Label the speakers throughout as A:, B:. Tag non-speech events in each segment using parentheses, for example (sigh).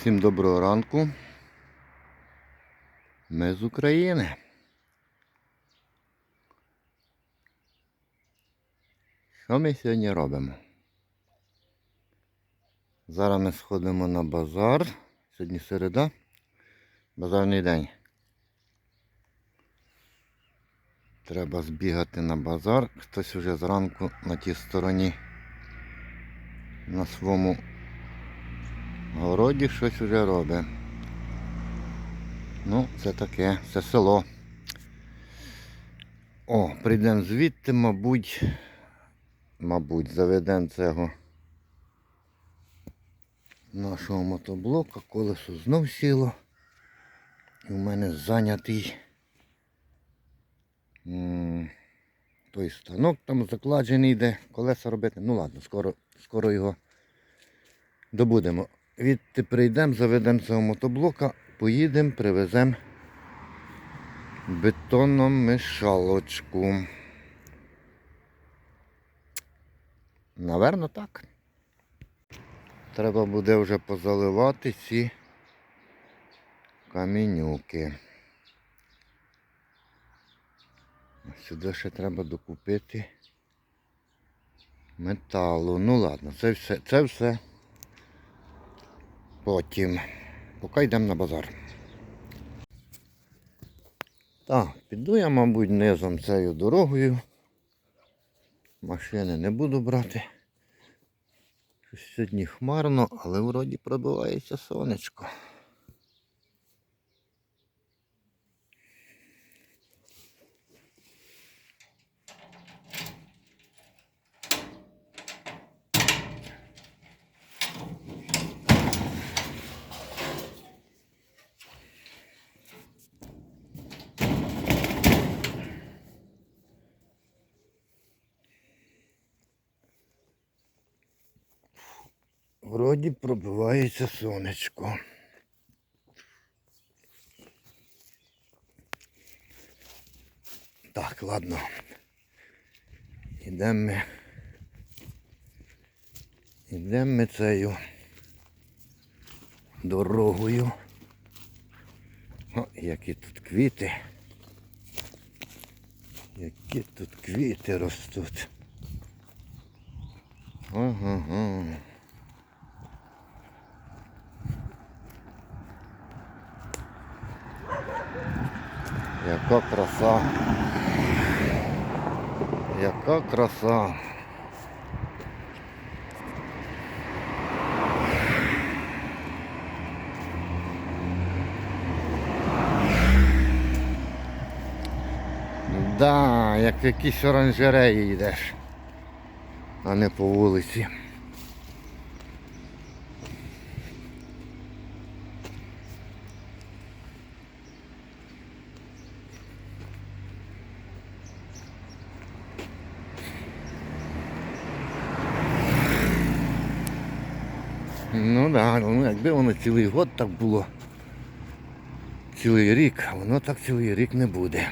A: Всім доброго ранку. Ми з України. Що ми сьогодні робимо? Зараз ми сходимо на базар. Сьогодні середа. Базарний день. Треба збігати на базар. Хтось вже зранку на тій стороні на своєму городі щось вже робить. Ну, це таке, це село. О, прийдемо звідти, мабуть, мабуть, заведемо цього нашого мотоблока, колесо знов сіло. І в мене зайнятий той станок там закладений йде, колеса робити. Ну ладно, скоро, скоро його добудемо. Відти прийдемо, заведемо цього мотоблока, поїдемо, привеземо бетономішалочку. Наверно, так. Треба буде вже позаливати ці камінюки. Сюди ще треба докупити металу. Ну ладно, це все, це все потім. Поки йдемо на базар. Так, піду я, мабуть, низом цією дорогою. Машини не буду брати. Сьогодні хмарно, але вроді пробивається сонечко. Вроді пробивається сонечко. Так, ладно. Ідемо ми. Ідемо ми цією дорогою. О, які тут квіти. Які тут квіти ростуть. Ага. Яка краса. Яка краса. Да, як в якійсь оранжереї йдеш, а не по вулиці. Ну да, ну якби воно цілий год так було. Цілий рік, воно так цілий рік не буде.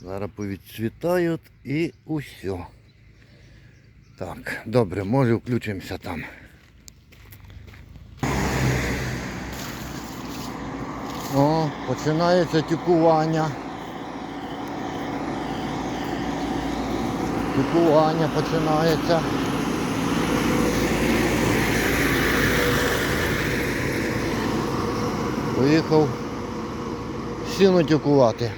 A: Зараз повідцвітають і усе. Так, добре, може включимося там. О, починається тюкування. Тюкування починається. Поїхав сіно тюкувати.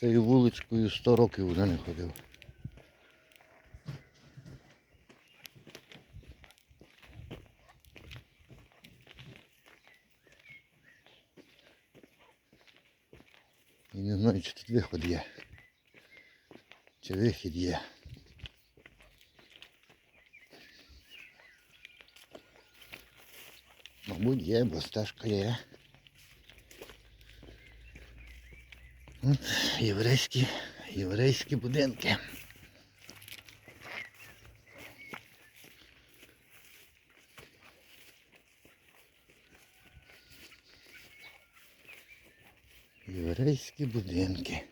A: Цією вуличкою 100 років вже не ходив. І не знаю, чи тут виход є. Чи вихід є. Мабуть, є, бо стежка є. Єврейські, єврейські будинки. Єврейські будинки.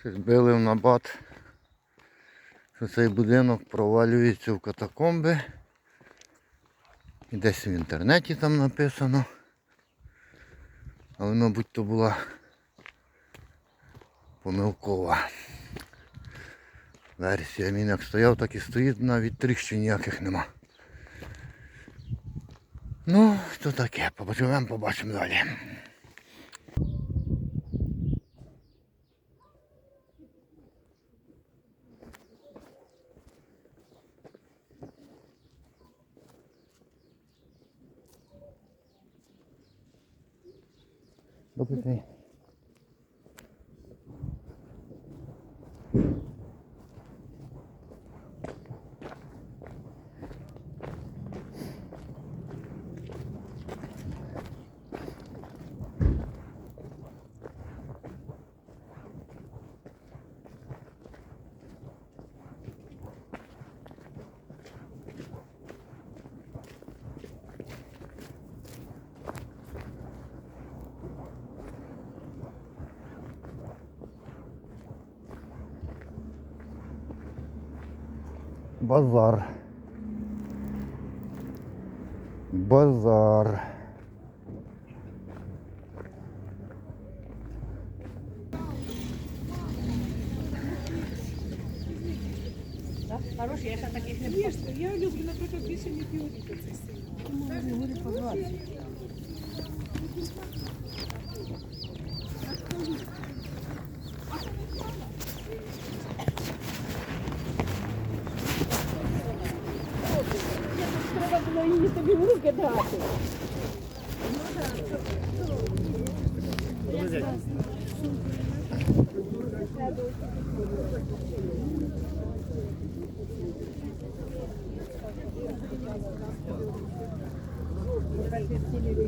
A: Щось били в набат, що цей будинок провалюється в катакомби. І десь в інтернеті там написано. Але, мабуть, то була помилкова версія. Він як стояв, так і стоїть, навіть тріщин ніяких нема. Ну, то таке, побачимо, побачимо далі. Добрий день. Базар. Базар.
B: Хороший, я ще таких не
C: Ні, я люблю, наприклад, більше не півліта цей сир.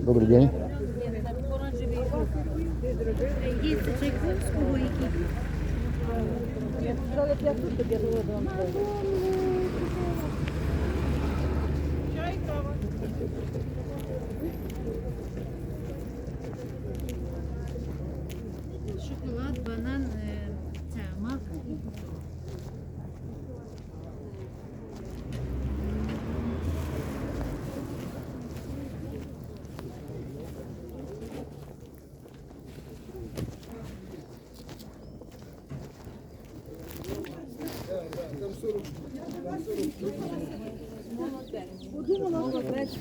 A: Добрий день.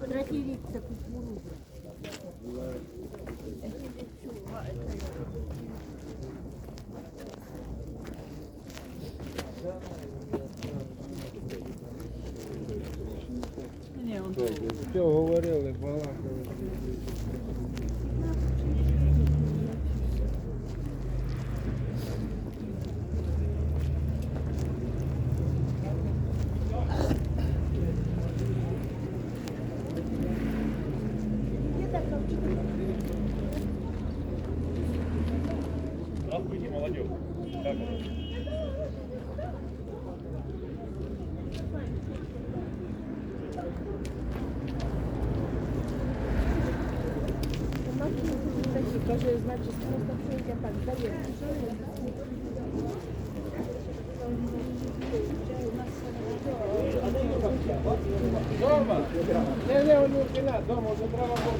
D: Третій рік це кукурудза.
E: Все говорили, балакали.
B: Каже, значить, я так дає.
E: Дома! Не, не, он не кіна, дома вже треба було.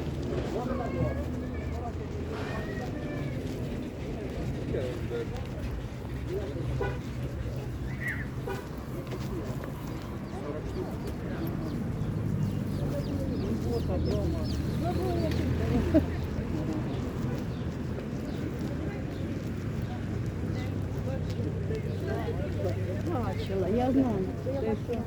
B: Бачила, я знаю.
D: Як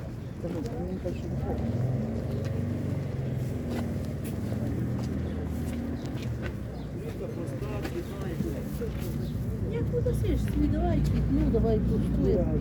D: ти досиш? Давай, ну давай пустуємо.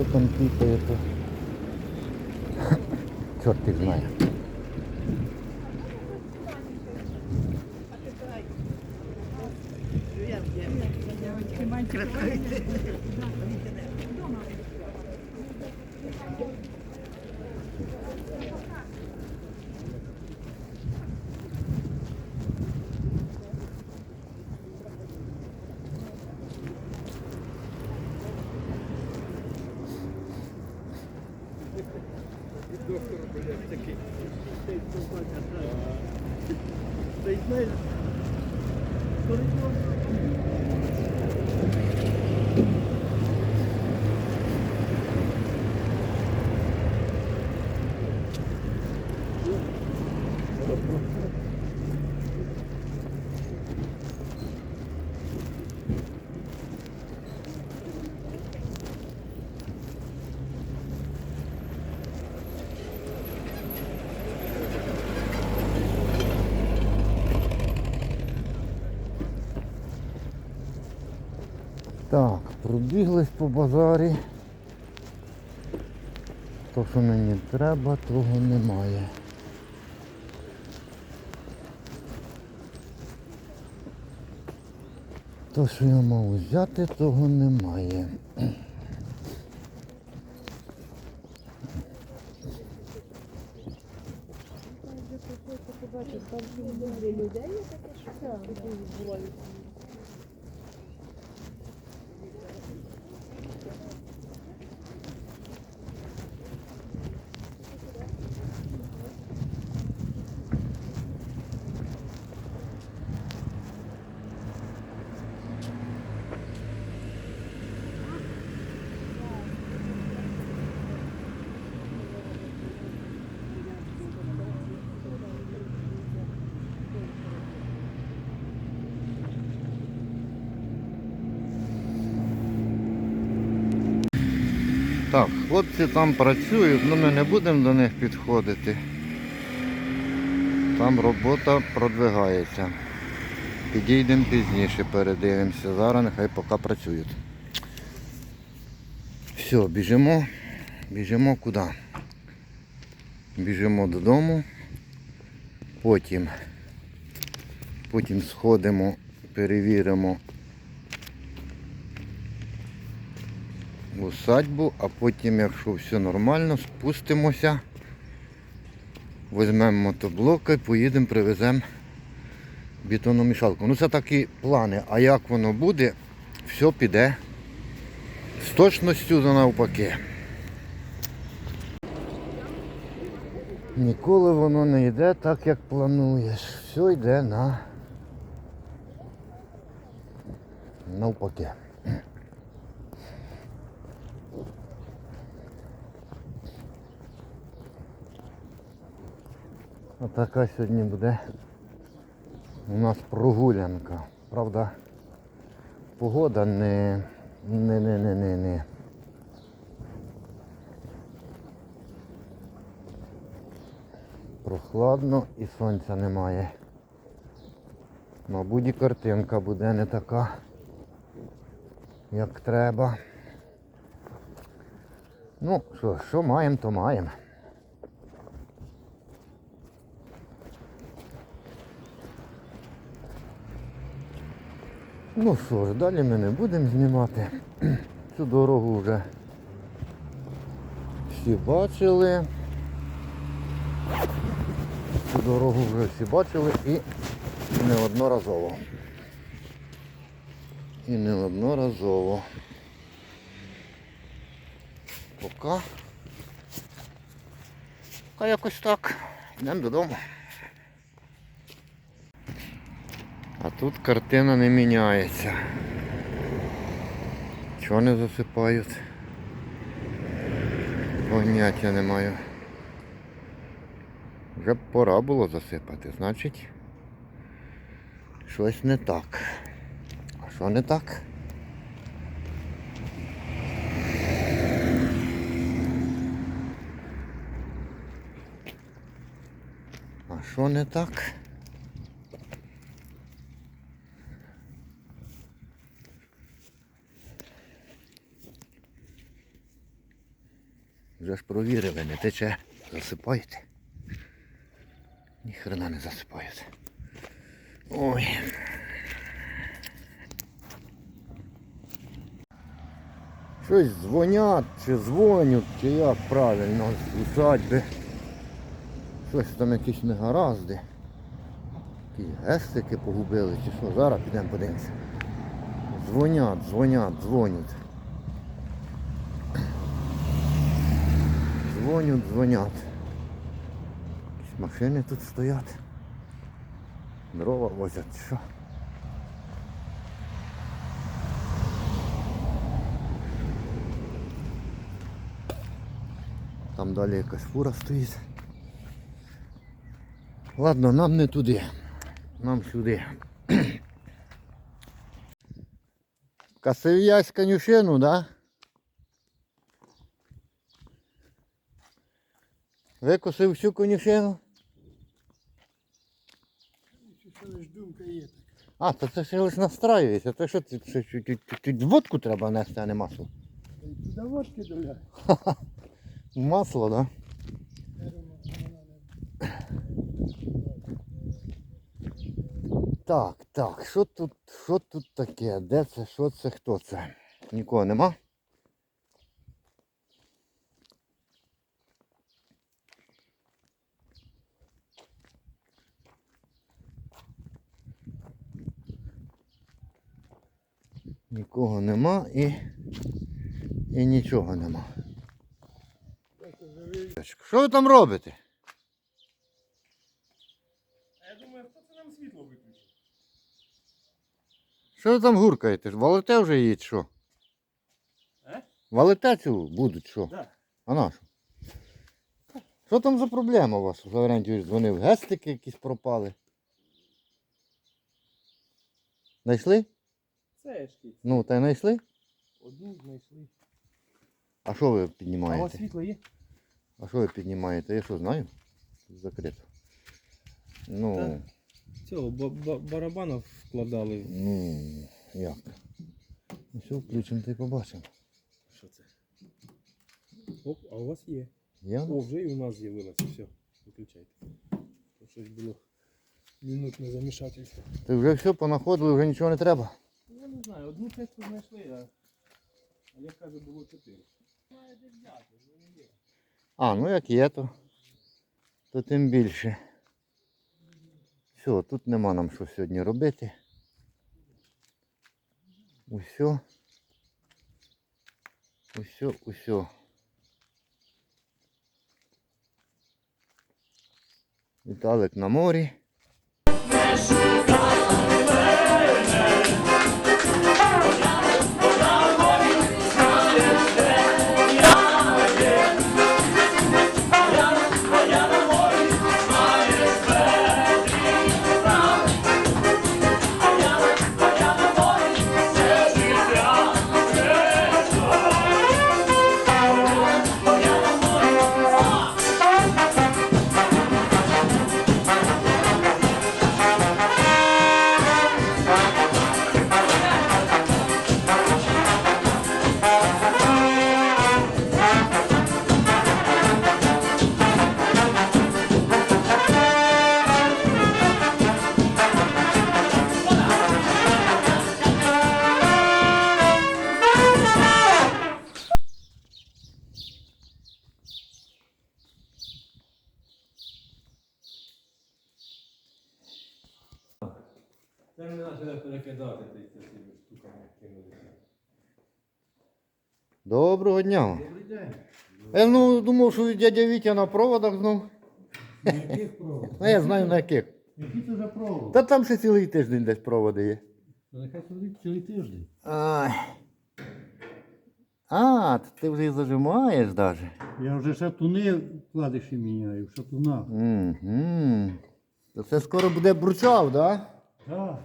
A: Хто там пікає, то (laughs) чорт їх знає. Так, пробіглись по базарі. То, що мені треба, того немає. То, що я мав взяти, того немає. Хлопці там працюють, але ми не будемо до них підходити. Там робота продвигається. Підійдемо пізніше, передивимося. Зараз нехай поки працюють. Все, біжимо. Біжимо куди? Біжимо додому. Потім, потім сходимо, перевіримо в усадьбу, а потім, якщо все нормально, спустимося, візьмемо мотоблока і поїдемо, привеземо бетономішалку. Ну це такі плани. А як воно буде, все піде з точністю за навпаки. Ніколи воно не йде так, як плануєш. Все йде на навпаки. Отака сьогодні буде у нас прогулянка. Правда, погода не не не не не не. Прохладно і сонця немає. Мабуть, і картинка буде не така, як треба. Ну, що, що маємо, то маємо. Ну що ж, далі ми не будемо знімати. (clears throat) Цю дорогу вже всі бачили. Цю дорогу вже всі бачили і неодноразово. І неодноразово. Пока. Пока якось так. Йдемо додому. А тут картина не міняється. Чого не засипають? Поняття не маю. Вже б пора було засипати, значить щось не так. А що не так? А що не так? Вже ж провірили, не тече. Засипаєте? Ніхрена не засипають. Ой. Щось дзвонять, чи дзвонять, чи як правильно з усадьби. Щось там якісь негаразди. Якісь гестики погубили, чи що. Зараз підемо подивимося. Дзвонять, дзвонять, дзвонять. Дзвонять, дзвонять. Якісь машини тут стоять. Дрова возять, чи що? Там далі якась фура стоїть. Ладно, нам не туди. Нам сюди. (clears throat) Касив'язь конюшину, да? Викосив всю конюшину? А, то це ще лише настраюється. То що тут, тут водку треба нести, а не масло?
E: Туди водки доля. (laughs)
A: Масло, да? Так, так, що тут, що тут таке? Де це, що це, хто це? Нікого нема? Нікого нема і, і нічого нема. Що ви там робите?
E: А я думаю, хто це нам світло виключив?
A: Що ви там гуркаєте? Валите вже її що?
E: Е?
A: Валите цю будуть що?
E: Да.
A: А на що? Що там за проблема у вас? Лаврентій дзвонив. Гестики якісь пропали. Знайшли?
E: Це шкіт.
A: Ну, та й знайшли?
E: Одну знайшли.
A: А що ви
E: А у вас
A: піднімаєте?
E: світло є?
A: А що ви піднімаєте? Я що знаю? Закрито. Ну,
F: Та. Цього ба- ба- барабана вкладали.
A: ну, як? Ну, все, включимо та й побачимо.
F: Що це? Оп, а у вас є.
A: Я?
F: О, вже і у нас з'явилося. Все, виключайте. Щось було минутне замішательство.
A: Ти вже все понаходили, вже нічого не треба.
F: Я не знаю, одну тесту знайшли, а, як каже, було чотири. Має де взяти, вони є.
A: А, ну як є, то, то тим більше. Все, тут нема нам що сьогодні робити. Усьо. Усьо, усьо. Віталик на морі. Доброго дня.
F: Добрий день.
A: Я ну, думав, що дядя Вітя на проводах знов.
F: На яких проводах?
A: Ну, я знаю на яких.
F: Які це вже проводи?
A: Та там ще цілий тиждень десь проводи є.
F: Ну нехай сидить цілий тиждень.
A: Ай. А, то ти вже і зажимаєш навіть.
G: Я вже шатуни вкладиші міняю, в шатунах.
A: Угу. То це скоро буде бурчав, да?
G: Так.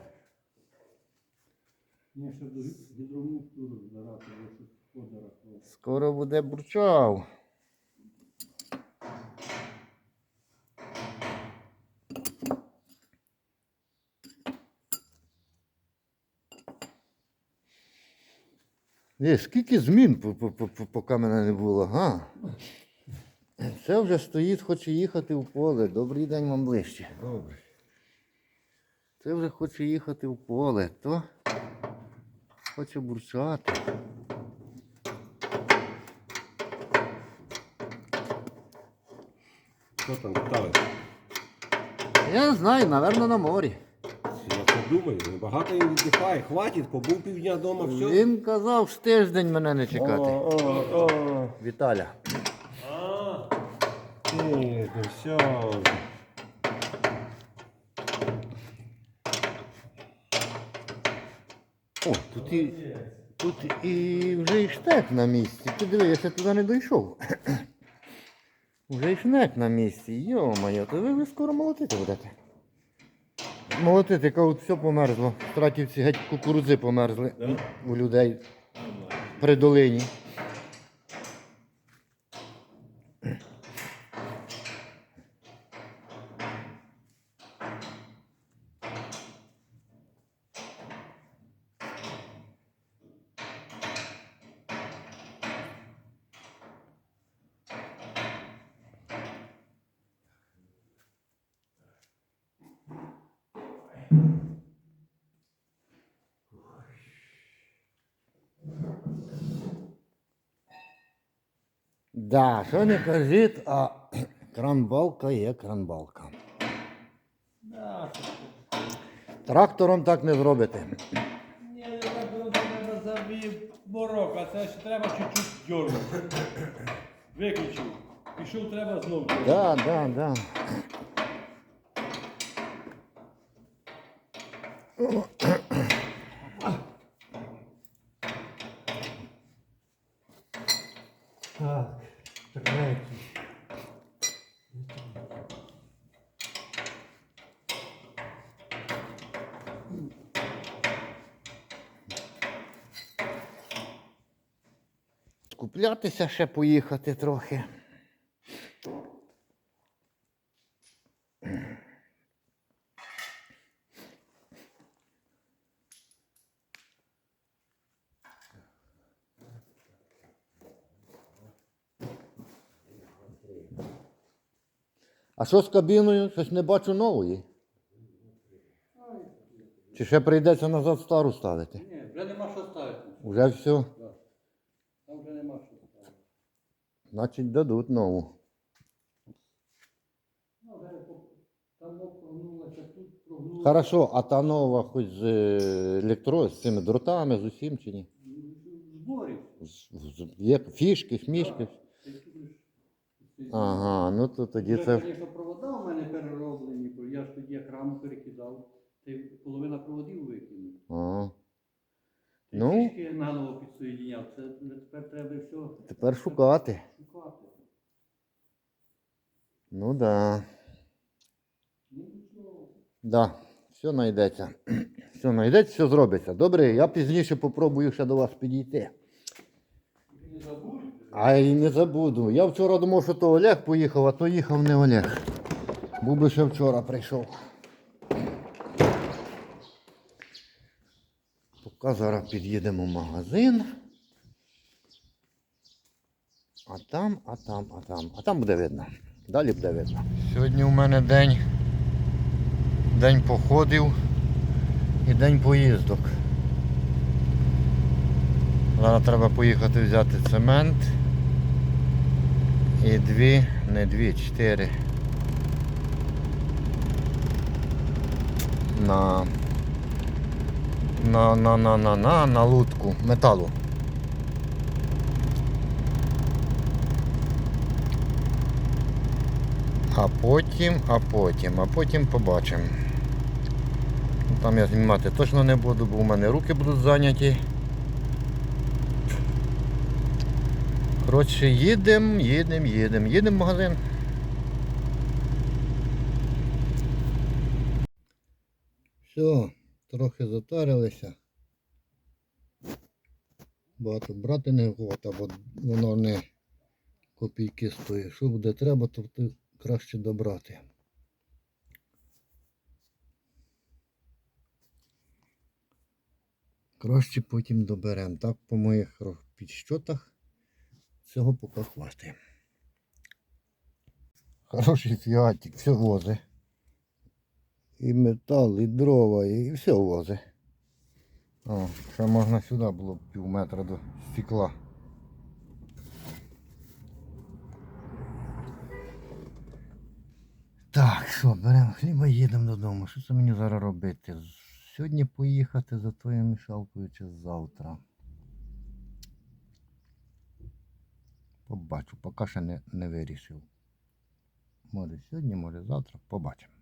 G: Мені ще до щось подорож.
A: Скоро буде бурчав. Є, скільки змін, по- по- по- по- поки мене не було, га? Це вже стоїть, хоче їхати в поле. Добрий день вам ближче.
F: Добре.
A: Це вже хоче їхати в поле, то хоче бурчати.
F: Що там ставиш?
A: Я не знаю, напевно, на морі.
F: Я так думаю, багато він віддихає, хватить, побув півдня вдома, все.
A: Він казав, що тиждень мене не чекати.
F: О, о, о.
A: Віталя.
F: А, Ні, ну все.
A: О, тут і, тут і вже і штек на місці. Ти диви, я ще туди не дійшов. Вже і шнек на місці. Йо-моє, то ви, ви скоро молотити будете. Молотити, от все померзло. В Тратівці геть кукурудзи померзли
F: Да?
A: у людей при долині. Що не кажіть, а кранбалка є кранбалка. Трактором так не зробите.
F: Ні, не так було треба завів морок, а це ж треба чуть-чуть дьорнути. Виключив. Пішов, треба знову.
A: да, да.
G: Так, третій.
A: Куплятися ще поїхати трохи. А що з кабіною? Щось не бачу нової. Чи ще прийдеться назад стару ставити?
G: Ні, вже нема що ставити.
A: Уже все.
G: Там вже нема що ставити.
A: Значить дадуть нову. Хорошо, а та нова хоч з е, електро, з цими дротами, з усім чи ні?
G: Зборів.
A: Є фішки, смішки. Ага, ну то тоді це.
G: звісно, провода у мене перероблені, бо я ж тоді як раму перекидав, та й половина проводів викинув.
A: Ага. Ну.
G: фішки наново підсоєдіняв, це тепер треба все
A: Тепер шукати. Ну да. Да, все знайдеться. Все знайдеться, все зробиться. Добре, я пізніше попробую ще до вас підійти. А і не забуду. Я вчора думав, що то Олег поїхав, а то їхав не Олег. Був би ще вчора прийшов. Поки зараз під'їдемо в магазин. А там, а там, а там. А там буде видно. Далі буде видно. Сьогодні у мене день. День походів і день поїздок. Зараз треба поїхати взяти цемент. І дві, не дві, чотири. На на, на, на, на, на, на лутку металу. А потім, а потім, а потім побачимо. Там я знімати точно не буду, бо у мене руки будуть зайняті. Коротше, їдемо, їдемо, їдемо, їдемо в магазин. Все, трохи затарилися. Багато брати не охота, бо воно не копійки стоїть. Що буде треба, то краще добрати. Краще потім доберемо. Так, по моїх підсчотах цього поки хватить. Хороший фіатик, все вози. І метал, і дрова, і все вози. О, ще можна сюди було пів метра до стекла. Так, що, беремо хліба і їдемо додому. Що це мені зараз робити? Сьогодні поїхати за твоєю мішалкою чи завтра? Побачу, поки ще не, не вирішив. Може сьогодні, може завтра, побачимо.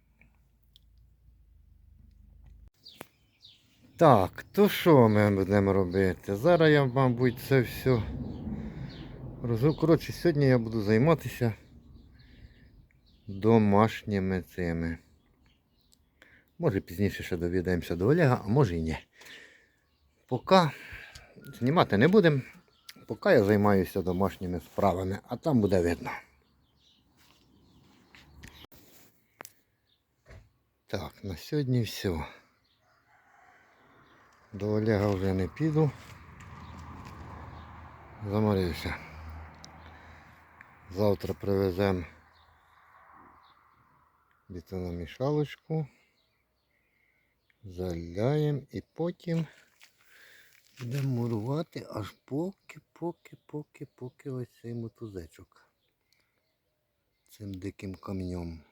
A: Так, то що ми будемо робити? Зараз я, мабуть, це все розумію. Коротше, сьогодні я буду займатися домашніми цими. Може пізніше ще довідаємося до Олега, а може і ні. Поки знімати не будемо. Поки я займаюся домашніми справами, а там буде видно. Так, на сьогодні все. До Олега вже не піду. Заморився. Завтра привеземо бетономішалочку. Заляємо і потім будемо мурувати аж поки, поки, поки, поки ось цей мотузечок. Цим диким камнем.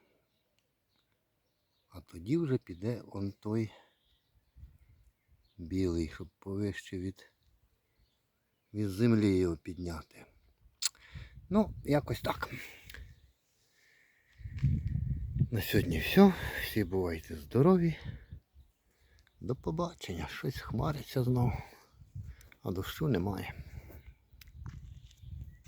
A: А тоді вже піде он той білий, щоб повище від, від землі його підняти. Ну, якось так. На сьогодні все. Всі бувайте здорові. До побачення. Щось хмариться знову, а дощу немає.